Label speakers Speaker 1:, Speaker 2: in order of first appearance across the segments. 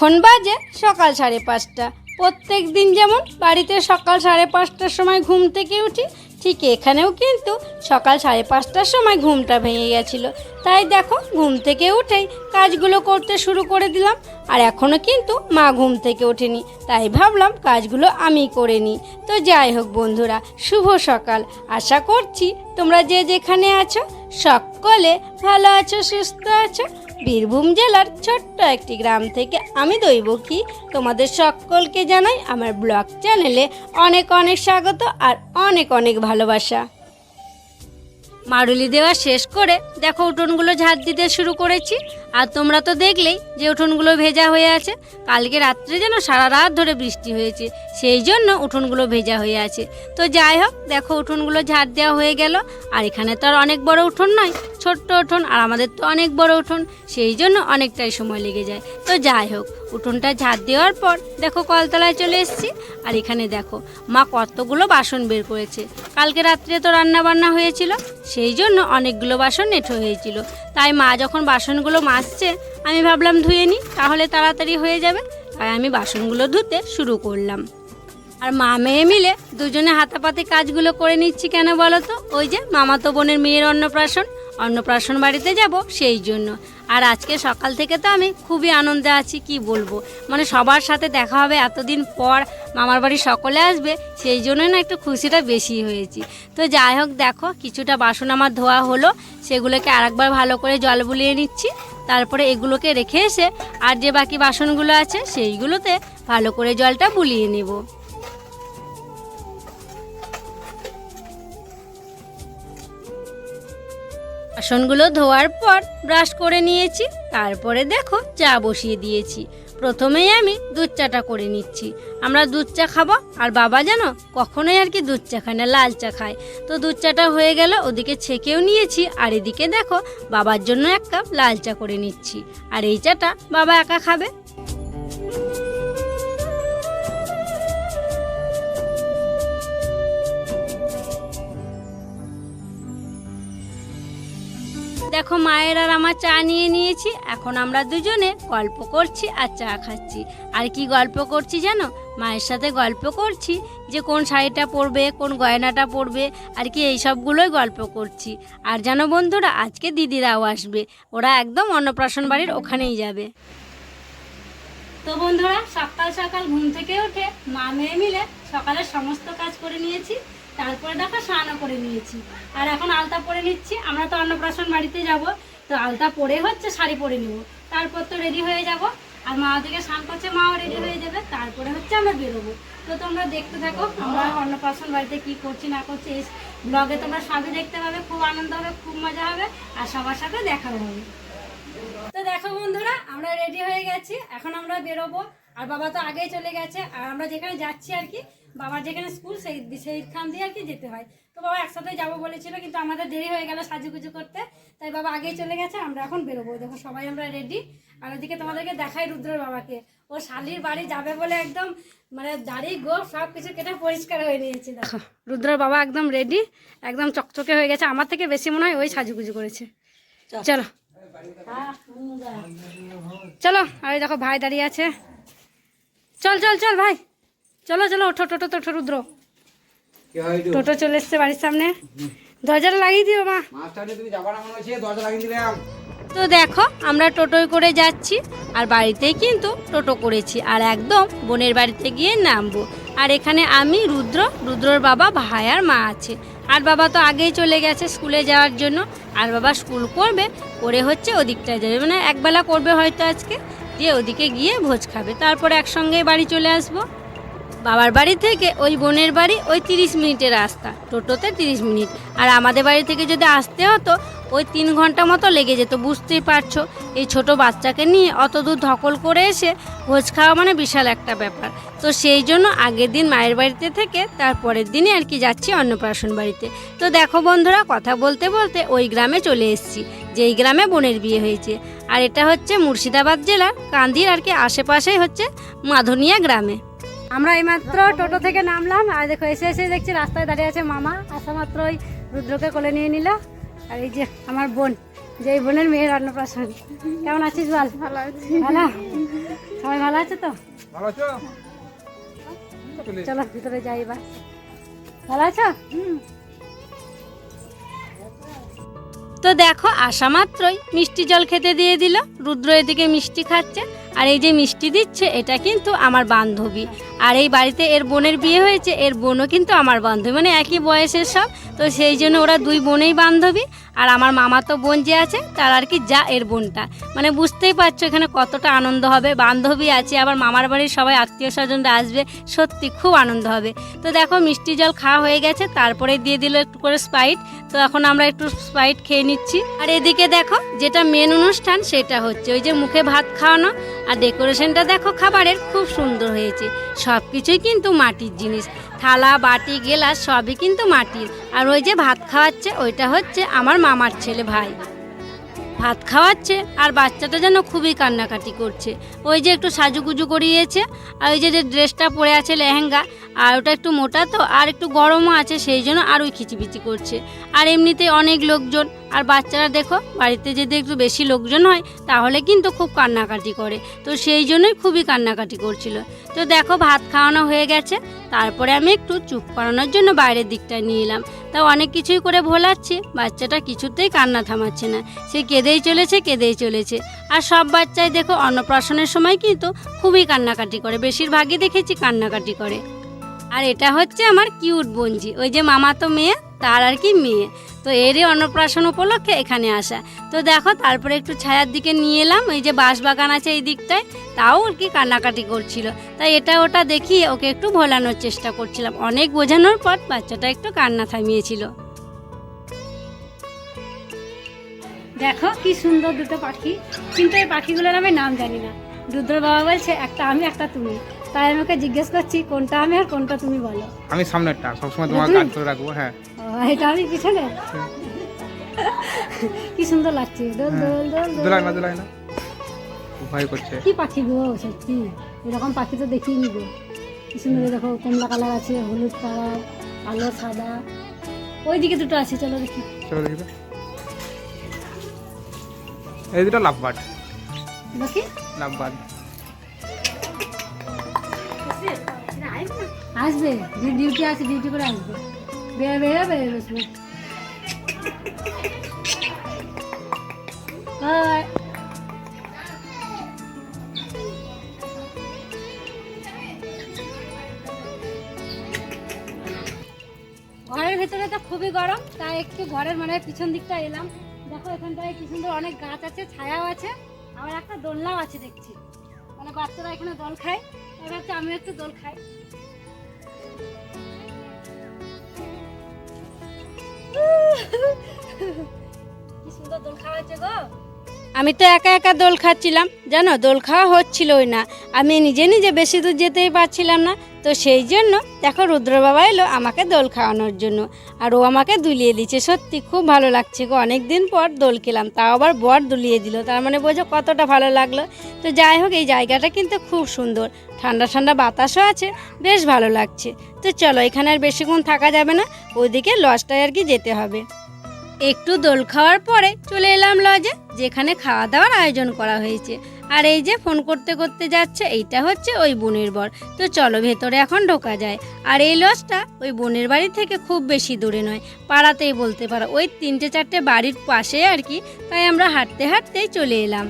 Speaker 1: এখন বাজে সকাল সাড়ে পাঁচটা। প্রত্যেক দিন যেমন বাড়িতে সকাল সাড়ে পাঁচটার সময় ঘুম থেকে উঠি, ঠিক এখানেও কিন্তু সকাল সাড়ে পাঁচটার সময় ঘুমটা ভেঙে গেছিল। তাই দেখো, ঘুম থেকে উঠেই কাজগুলো করতে শুরু করে দিলাম, আর এখনও কিন্তু মা ঘুম থেকে ওঠেনি। তাই ভাবলাম কাজগুলো আমি করে নিই। তো যাই হোক বন্ধুরা, শুভ সকাল। আশা করছি তোমরা যে যেখানে আছো, সকলে ভালো আছো, সুস্থ আছো। বীরভূম জেলার ছোট্ট একটি গ্রাম থেকে আমি দৈব কি তোমাদের সকলকে জানাই আমার ব্লগ চ্যানেলে অনেক অনেক স্বাগত আর অনেক অনেক ভালোবাসা। মারুলি দেওয়া শেষ করে দেখো উঠোনগুলো ঝাড় দিতে শুরু করেছি। আর তোমরা তো দেখলেই যে উঠোনগুলো ভেজা হয়ে আছে। কালকে রাত্রে যেন সারা রাত ধরে বৃষ্টি হয়েছে, সেই জন্য উঠোনগুলো ভেজা হয়ে আছে। তো যাই হোক, দেখো উঠোনগুলো ঝাড় দেওয়া হয়ে গেল। আর এখানে তো আর অনেক বড় উঠোন নয়, ছোট্ট উঠোন, আর আমাদের তো অনেক বড় উঠোন, সেই জন্য অনেকটাই সময় লেগে যায়। তো যাই হোক, উঠোনটা ঝাড় দেওয়ার পর দেখো কলতলায় চলে এসেছি। আর এখানে দেখো, মা কতগুলো বাসন বের করেছে। কালকে রাত্রে তো রান্না বান্না হয়েছিল, সেই জন্য অনেকগুলো বাসন নেঠো হয়েছিল। তাই মা যখন বাসনগুলো মাজছে আমি ভাবলাম ধুয়ে নিই তাহলে তাড়াতাড়ি হয়ে যাবে। তাই আমি বাসনগুলো ধুতে শুরু করলাম। আর মা মেয়ে মিলে দুজনে হাতাপাতি কাজগুলো করে নিচ্ছি কেন বলো তো? ওই যে মামাতো বোনের মেয়ের অন্নপ্রাশন। অন্নপ্রাশন বাড়িতে যাব সেই জন্য। আর আজকে সকাল থেকে তো আমি খুবই আনন্দে আছি, কি বলব? মানে সবার সাথে দেখা হবে এতদিন পর মামার বাড়ি সকলে আসবে, সেই জন্য না একটু খুশিটা বেশি হয়েছি। তো যাই হোক, দেখো, কিছুটা বাসন আমার ধোয়া হলো, সেগুলোকে আরেকবার ভালো করে জল বুলিয়ে নিচ্ছি। তারপরে এগুলোকে রেখে এসে আর যে বাকি বাসনগুলো আছে সেইগুলোতে ভালো করে জলটা বুলিয়ে নেব। বাসনগুলো ধোয়ার পর ব্রাশ করে নিয়েছি, তারপরে দেখো চা বসিয়ে দিয়েছি। প্রথমেই আমি দুধ চাটা করে নিচ্ছি। আমরা দুধ চা খাব, আর বাবা জানো, কখনোই আর কি দুধ চা খায় না, লাল চা খায়। তো দুধ চাটা হয়ে গেল, ওদিকে ছেঁকেও নিয়েছি, আর এদিকে দেখো, বাবার জন্য এক কাপ লাল চা করে নিচ্ছি। আর এই চাটা বাবা একা খাবে দেখো মায়ের আর আমার চা নিয়ে নিয়েছি, এখন আমরা দুজনে গল্প করছি আর চা খাচ্ছি। আর কি গল্প করছি জানো? মায়ের সাথে গল্প করছি যে কোন শাড়িটা পরবে, কোন গয়নাটা পরবে, আর কি এই সবগুলোই গল্প করছি। আর জানো বন্ধুরা, আজকে দিদিরাও আসবে। ওরা একদম অন্নপ্রাশন বাড়ির ওখানেই যাবে। তো বন্ধুরা, সকাল সকাল ঘুম থেকে উঠে মা মেয়ে মিলে সকালে সমস্ত কাজ করে নিয়েছি। তারপরে দেখো স্নানও করে নিয়েছি। আর এখন আলতা পরে নিচ্ছি, আমরা তো অন্নপ্রাশন বাড়িতে যাব, তো আলতা পরে হচ্ছে শাড়ি পরে নেব। তারপর তো রেডি হয়ে যাব, আর মা থেকে স্নান করছে, মাও রেডি হয়ে যাবে, তারপরে হচ্ছে আমরা বেরোবো। তো তোমরা দেখতে থাকো, আমরা অন্নপ্রাশন বাড়িতে কি করছি না করছি, এই ব্লগে তোমরা সবই দেখতে পাবে, খুব আনন্দ হবে, খুব মজা হবে, আর সবার সাথে দেখা হবে। তো দেখো বন্ধুরা, আমরা রেডি হয়ে গেছি, এখন আমরা বেরোবো, আর বাবা তো আগেই চলে গেছে, আর আমরা যেখানে যাচ্ছি আর কি বাবার যেখানে স্কুল সেই সেইখান দিয়ে আর কি যেতে হয়। তো বাবা একসাথে যাব বলেছিল কিন্তু আমাদের দেরি হয়ে গেল সাজুগুজু করতে। তাই বাবা আগেই চলে গেছে আমরা এখন বেরোবো। দেখো সবাই আমরা রেডি আর ওদিকে তোমাদেরকে দেখাই রুদ্রের বাবাকে। ও শালির বাড়ি যাবে বলে একদম মানে দাড়ি গো সব কিছু কেটে পরিষ্কার হয়ে নিয়েছে। দেখো। রুদ্রের বাবা একদম রেডি একদম চকচকে হয়ে গেছে। আমার থেকে বেশি মনে হয় ওই সাজুগুজু করেছে। চলো। চলো। আর দেখো ভাই দাঁড়িয়ে আছে। চল চল চল ভাই। চলো চলো ওঠো টোটো টোটো রুদ্র। টোটো চলে এসছে বাড়ির সামনে। দরজাটা লাগিয়ে দিও মা। তো দেখো আমরা টোটোয় করে যাচ্ছি আর বাড়িতেই কিন্তু টোটো করেছি আর একদম বোনের বাড়িতে গিয়ে নামবো। আর এখানে আমি রুদ্র রুদ্রর বাবা ভাই আর মা আছে। আর বাবা তো আগেই চলে গেছে স্কুলে যাওয়ার জন্য আর বাবা স্কুল করবে করে হচ্ছে ওদিকটায় যাবে। মানে একবেলা করবে হয়তো আজকে দিয়ে ওদিকে গিয়ে ভোজ খাবে। তারপরে একসঙ্গে বাড়ি চলে আসব। বাবার বাড়ি থেকে ওই বোনের বাড়ি ওই তিরিশ মিনিটের রাস্তা, টোটোতে তিরিশ মিনিট। আর আমাদের বাড়ি থেকে যদি আসতে হতো, ওই তিন ঘণ্টা মতো লেগে যেত, বুঝতেই পারছ? এই ছোট বাচ্চাকে নিয়ে অত দূর ধকল করে এসে ভোজ খাওয়া মানে বিশাল একটা ব্যাপার। তো সেই জন্য আগের দিন মায়ের বাড়িতে থেকে তারপরের দিনে আর কি যাচ্ছি অন্নপ্রাশন বাড়িতে। তো দেখো বন্ধুরা, কথা বলতে বলতে ওই গ্রামে চলে এসেছি, যেই গ্রামে বোনের বিয়ে হয়েছে। আর এটা হচ্ছে মুর্শিদাবাদ জেলার কান্দির আর কি আশেপাশেই হচ্ছে মাধনিয়া গ্রামে। আমরা এইমাত্র টোটো থেকে নামলাম আর দেখো এসে এসে দেখছি রাস্তায় দাঁড়িয়ে আছে মামা আসা মাত্র ওই রুদ্রকে কোলে নিয়ে নিল। আর এই যে আমার বোন যে এই বোনের মেয়ের অন্নপ্রাশন। কেমন আছিস বল?
Speaker 2: ভালো আছি।
Speaker 1: ভালো? সবাই ভালো আছে তো?
Speaker 3: ভালো আছো?
Speaker 1: চলো ভিতরে যাই এবার। ভালো আছো? তো দেখো আসা মাত্রই মিষ্টি জল খেতে দিয়ে দিল। রুদ্র এদিকে মিষ্টি খাচ্ছে আর এই যে মিষ্টি দিচ্ছে এটা কিন্তু আমার বান্ধবী। আর এই বাড়িতে এর বোনের বিয়ে হয়েছে, এর বোনও কিন্তু আমার বান্ধবী মানে একই বয়সের সব। তো সেই জন্য ওরা দুই বোনেই বান্ধবী। আর আমার মামা তো বোন যে আছে, তার আর কি যা এর বোনটা। মানে বুঝতেই পারছ এখানে কতটা আনন্দ হবে। বান্ধবী আছে, আবার মামার বাড়ির সবাই আত্মীয় স্বজনরা আসবে, সত্যি খুব আনন্দ হবে। তো দেখো, মিষ্টি জল খাওয়া হয়ে গেছে, তারপরে দিয়ে দিল একটু করে স্প্রাইট। তো এখন আমরা একটু স্প্রাইট খেয়ে নিচ্ছি। আর এদিকে দেখো, যেটা মেন অনুষ্ঠান, সেটা হচ্ছে ওই যে মুখে ভাত খাওয়ানো। আর ডেকোরেশনটা দেখো, খাবারের খুব সুন্দর হয়েছে। সব কিছুই কিন্তু মাটির জিনিস। থালা, বাটি, গেলাস সবই কিন্তু মাটির। আর ওই যে ভাত খাওয়াচ্ছে, ওইটা হচ্ছে আমার মামার ছেলে ভাই। ভাত খাওয়াচ্ছে আর বাচ্চাটা যেন খুবই কান্নাকাটি করছে। ওই যে একটু সাজুগুজু করিয়েছে, আর ওই যে ড্রেসটা পরে আছে লেহেঙ্গা আর ওটা একটু মোটা তো, আর একটু গরমও আছে, সেই জন্য আর ওই খিচিবিচি করছে। আর এমনিতে অনেক লোকজন, আর বাচ্চারা দেখো, বাড়িতে যদি একটু বেশি লোকজন হয়, তাহলে কিন্তু খুব কান্নাকাটি করে। তো সেই জন্যই খুবই কান্নাকাটি করছিল। তো দেখো, ভাত খাওয়ানো হয়ে গেছে, তারপরে আমি একটু চুপ করানোর জন্য বাইরের দিকটায় নিয়ে এলাম। তা অনেক কিছুই করে ভোলাচ্ছি, বাচ্চাটা কিছুতেই কান্না থামাচ্ছে না। সে কেঁদেই চলেছে কেঁদেই চলেছে। আর সব বাচ্চাই দেখো, অন্নপ্রাশনের সময় কিন্তু খুবই কান্নাকাটি করে, বেশিরভাগই দেখেছি কান্নাকাটি করে। আর এটা হচ্ছে আমার কিউট বঞ্জি। ওই যে মামা তো মেয়ে, তার আর কি মেয়ে। তো এরই অন্নপ্রাশন উপলক্ষে এখানে আসা। তো দেখো, তারপরে একটু ছায়ার দিকে নিয়ে এলাম। এই যে বাঁশ বাগান আছে এই দিকটায়, তাও আর কি কান্নাকাটি করছিল। তাই এটা ওটা দেখিয়ে ওকে একটু ভোলানোর চেষ্টা করছিলাম। অনেক বোঝানোর পর বাচ্চাটা একটু কান্না থামিয়েছিল। দেখো কি সুন্দর দুটো পাখি। কিন্তু এই পাখিগুলোর আমি নাম জানি না। রুদ্র বাবা বলছে, একটা আমি, একটা তুমি। তাই আমি ওকে জিজ্ঞেস করছি কোনটা আমি আর কোনটা তুমি বলো?
Speaker 3: আমি সামনেরটা সবসময় তোমার
Speaker 1: তুমি?
Speaker 3: কাজ করে রাখব হ্যাঁ।
Speaker 1: এটা আমি পিছনে? কি সুন্দর লাগছে। দোল দোল দোল দোল।
Speaker 3: দোলাই না দোলাই না। ভয় করছে।
Speaker 1: কি পাখি গো সত্যি। এরকম পাখি তো দেখিনি গো। কি সুন্দর দেখো কমলা কালার আছে হলুদ কালার কালো সাদা। ওই দিকে দুটো আছে চলো দেখি।
Speaker 3: চলো দেখি এই দুটো লাভবার্ড
Speaker 1: দেখি
Speaker 3: লাভবার্ড
Speaker 1: আসবে ডিউটি আছে ডিউটি করে আসবে। বেরো বেরো বেরো বসবে Bye. ঘরের ভেতরে তো খুবই গরম, তাই একটু ঘরের মানে পিছন দিকটা এলাম। দেখো, এখানটায় কি সুন্দর অনেক গাছ আছে, ছায়াও আছে, আবার একটা দোলনাও আছে দেখছি। মানে বাচ্চারা এখানে দোল খায়, এবার আমি একটু দোল খাই। আমি তো একা একা দোল খাচ্ছিলাম। জানো, দোল খাওয়া হচ্ছিলই না। আমি নিজে নিজে বেশি দূর যেতেই পারছিলাম না। তো সেই জন্য দেখো রুদ্র বাবা এলো আমাকে দোল খাওয়ানোর জন্য। আর ও আমাকে দুলিয়ে দিচ্ছে সত্যি খুব ভালো লাগছে গো। অনেক দিন পর দোল খেলাম। তাও আবার বর দুলিয়ে দিল। তার মানে বোঝো কতটা ভালো লাগল। তো যাই হোক, এই জায়গাটা কিন্তু খুব সুন্দর। ঠান্ডা ঠান্ডা বাতাসও আছে। বেশ ভালো লাগছে। তো চলো, এখানে আর বেশিক্ষণ থাকা যাবে না। ওইদিকে লজটায় আর কি যেতে হবে। একটু দোল খাওয়ার পরে চলে এলাম লজে, যেখানে খাওয়া দাওয়ার আয়োজন করা হয়েছে। আর এই যে ফোন করতে করতে যাচ্ছে, এইটা হচ্ছে ওই বোনের বর। তো চলো ভেতরে এখন ঢোকা যায়। আর এই লজটা ওই বোনের বাড়ি থেকে খুব বেশি দূরে নয়, পাড়াতেই বলতে পারো। ওই তিনটে চারটে বাড়ির পাশে আর কি, তাই আমরা হাঁটতে হাঁটতেই চলে এলাম।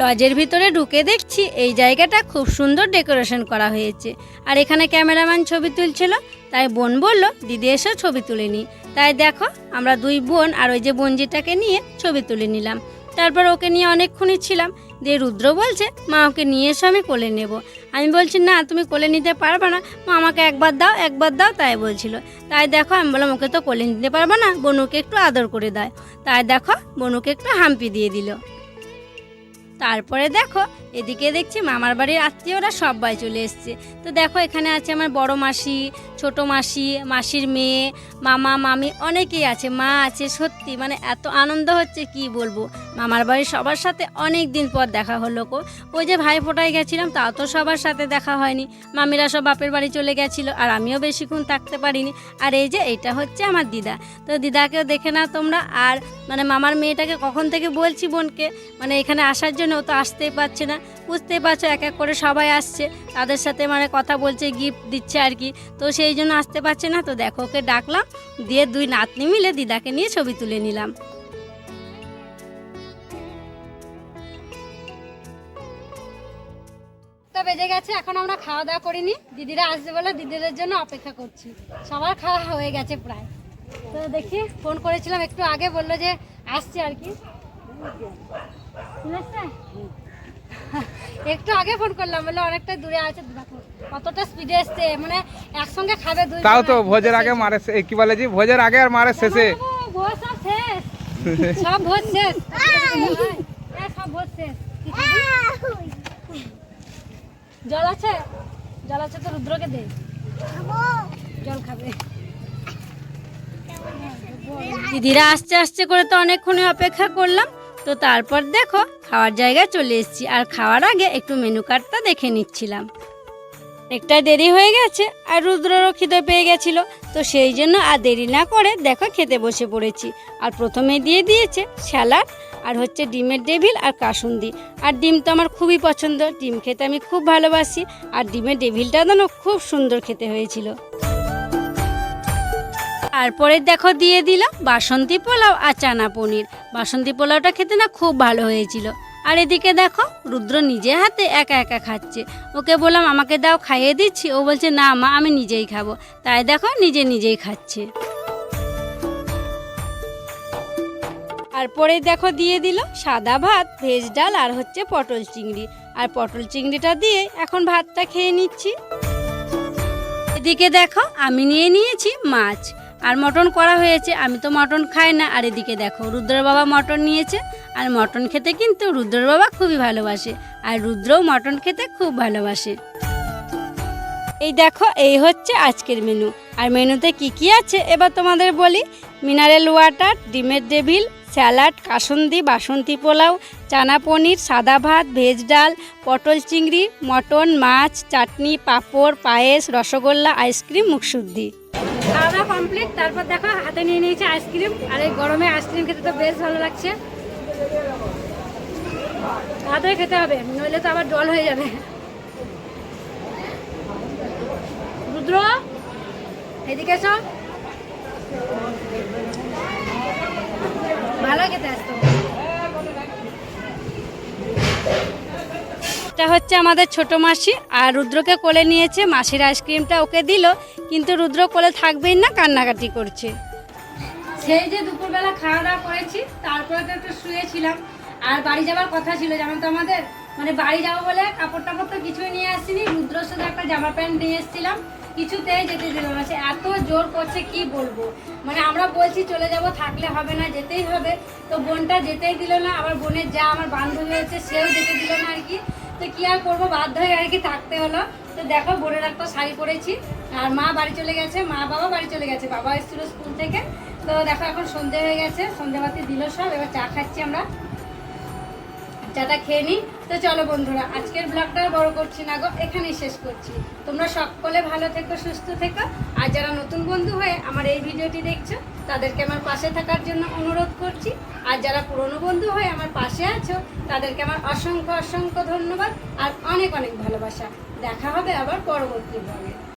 Speaker 1: লজের ভিতরে ঢুকে দেখছি এই জায়গাটা খুব সুন্দর ডেকোরেশন করা হয়েছে। আর এখানে ক্যামেরাম্যান ছবি তুলছিল, তাই বোন বলল, দিদি এসে ছবি তুলে নি তাই দেখো, আমরা দুই বোন আর ওই যে বোনজিটাকে নিয়ে ছবি তুলে নিলাম। তারপর ওকে নিয়ে অনেকক্ষণই ছিলাম। দিয়ে রুদ্র বলছে, মা, ওকে নিয়ে এসে, আমি কোলে নেব। আমি বলছি, না, তুমি কোলে নিতে পারবে না। মা, আমাকে একবার দাও একবার দাও, তাই বলছিল। তাই দেখো, আমি বললাম, ওকে তো কোলে নিতে পারবে না, বনুকে একটু আদর করে দেয় তাই দেখো, বনুকে একটু হাম্পি দিয়ে দিল। তারপরে দেখো, এদিকে দেখছি মামার বাড়ির আত্মীয়রা সবাই চলে এসছে। তো দেখো, এখানে আছে আমার বড় মাসি, ছোট মাসি, মাসির মেয়ে, মামা, মামি, অনেকেই আছে। মা আছে, সত্যি মানে এত আনন্দ হচ্ছে, কি বলব? মামার বাড়ির সবার সাথে অনেক দিন পর দেখা হলো কো ওই যে ভাই ফোটায় গেছিলাম, তাও তো সবার সাথে দেখা হয়নি। মামিরা সব বাপের বাড়ি চলে গেছিল, আর আমিও বেশিক্ষণ থাকতে পারিনি। আর এই যে, এইটা হচ্ছে আমার দিদা। তো দিদাকেও দেখে না তোমরা, আর মানে মামার মেয়েটাকে কখন থেকে বলছি বোনকে মানে এখানে আসার জন্য জন্য তো আসতেই পারছে না। বুঝতেই পারছ, এক এক করে সবাই আসছে। তাদের সাথে মানে কথা বলছে গিফট দিচ্ছে আর কি। তো সেই জন্য আসতে পারছে না। তো দেখো, ওকে ডাকলাম, দিয়ে দুই নাতনি মিলে দিদাকে নিয়ে ছবি তুলে নিলাম। বেজে গেছে, এখন আমরা খাওয়া দাওয়া করিনি। দিদিরা আসবে বলে দিদিদের জন্য অপেক্ষা করছি। সবার খাওয়া হয়ে গেছে প্রায়। তো দেখি, ফোন করেছিলাম, একটু আগে বলল যে আসছে আর কি? একটু আগে ফোন করলাম বলল অনেকটা দূরে আছে। কতটা স্পিডে এসছে। মানে একসঙ্গে খাবে দুই
Speaker 3: তাও তো ভোজের আগে মারে কি বলে জি? ভোজের আগে আর মারে শেষে।
Speaker 1: ভোজ সব শেষ। সব ভোজ শেষ। হ্যাঁ, সব ভোজ শেষ। জল আছে? জল আছে তো রুদ্রকে দে। জল খাবে। দিদিরা আসতে আসতে করে তো অনেকক্ষণে অপেক্ষা করলাম। তো তারপর দেখো, খাওয়ার জায়গায় চলে এসেছি। আর খাওয়ার আগে একটু মেনু কার্ডটা দেখে নিচ্ছিলাম। একটা দেরি হয়ে গেছে আর রুদ্ররও খিদে পেয়ে গেছিল। তো সেই জন্য আর দেরি না করে দেখো খেতে বসে পড়েছি। আর প্রথমে দিয়ে দিয়েছে স্যালাড আর হচ্ছে ডিমের ডেভিল আর কাসুন্দি। আর ডিম তো আমার খুবই পছন্দ। ডিম খেতে আমি খুব ভালোবাসি। আর ডিমের ডেভিলটা যেন খুব সুন্দর খেতে হয়েছিল। তারপরে দেখো দিয়ে দিলাম বাসন্তী পোলাও আর চানা পনির। বাসন্তী পোলাওটা খেতে না খুব ভালো হয়েছিল। আর এদিকে দেখো, রুদ্র নিজে হাতে একা একা খাচ্ছে। ওকে বললাম, আমাকে দাও, খাইয়ে দিচ্ছি। ও বলছে, না মা, আমি নিজেই খাব। তাই দেখো, নিজে নিজেই খাচ্ছে। আর পরে দেখো, দিয়ে দিল সাদা ভাত, ভেজ ডাল আর হচ্ছে পটল চিংড়ি। আর পটল চিংড়িটা দিয়ে এখন ভাতটা খেয়ে নিচ্ছি। এদিকে দেখো, আমি নিয়ে নিয়েছি মাছ। আর মটন করা হয়েছে, আমি তো মটন খাই না। আর এদিকে দেখো রুদ্র বাবা মটন নিয়েছে, আর মটন খেতে কিন্তু রুদ্র বাবা খুবই ভালোবাসে, আর রুদ্রও মটন খেতে খুব ভালোবাসে। এই দেখো, এই হচ্ছে আজকের মেনু আর মেনুতে কি কি আছে, এবার তোমাদের বলি। মিনারেল ওয়াটার ডিমের ডেভিল স্যালাড কাসন্দি, বাসন্তী পোলাও, চানা পনির, সাদা ভাত, ভেজ ডাল, পটল চিংড়ি, মটন, মাছ, চাটনি, পাঁপড়, পায়েস, রসগোল্লা আইসক্রিম মুখশুদ্ধি খাওয়া কমপ্লিট তারপর দেখো হাতে নিয়ে নিয়েছি আইসক্রিম আর এই গরমে আইসক্রিম খেতে তো বেশ ভালো লাগছে। তাড়াতাড়ি খেতে হবে, নইলে তো আবার জল হয়ে যাবে। রুদ্র, এদিকে এসো। ভালো খেতে আসতো। এটা হচ্ছে আমাদের ছোট মাসি, আর রুদ্রকে কোলে নিয়েছে, মাসির আইসক্রিমটা ওকে দিল, কিন্তু রুদ্র কোলে থাকবেই না, কান্নাকাটি করছে। সেই যে দুপুরবেলা খাওয়া দাওয়া করেছি, তারপরে তো একটু শুয়েছিলাম, আর বাড়ি যাওয়ার কথা ছিল, জানো তো আমাদের? মানে বাড়ি যাব বলে কাপড় টাপড় তো কিছুই নিয়ে আসিনি রুদ্র শুধু একটা জামা প্যান্ট নিয়ে এসেছিলাম, কিছুতেই যেতে দিল না, সে এত জোর করছে, কি বলব? মানে আমরা বলছি চলে যাব, থাকলে হবে না, যেতেই হবে, তো বোনটা যেতেই দিল না, আবার বোনের যা আমার বান্ধবী হয়েছে, সেও যেতে দিল না আর কি তো কি আর করব? বাধ্য হয়ে আর কি থাকতে হলো। তো দেখো, বোনের একটা শাড়ি পরেছি। আর মা বাড়ি চলে গেছে, মা বাবা বাড়ি চলে গেছে বাবা এসেছিল স্কুল থেকে। তো দেখো, এখন সন্ধে হয়ে গেছে, সন্ধেবাতি দিল সব, এবার চা খাচ্ছি আমরা। চাটা খেয়ে নিই। তো চলো বন্ধুরা, আজকের ব্লগটা বড় করছি না গো, এখানেই শেষ করছি। তোমরা সকলে ভালো থেকো, সুস্থ থেকো। আর যারা নতুন বন্ধু হয়ে আমার এই ভিডিওটি দেখছ, তাদেরকে আমার পাশে থাকার জন্য অনুরোধ করছি। আর যারা পুরনো বন্ধু হয়ে আমার পাশে আছো, তাদেরকে আমার অসংখ্য অসংখ্য ধন্যবাদ আর অনেক অনেক ভালোবাসা। দেখা হবে আবার পরবর্তী ব্লগে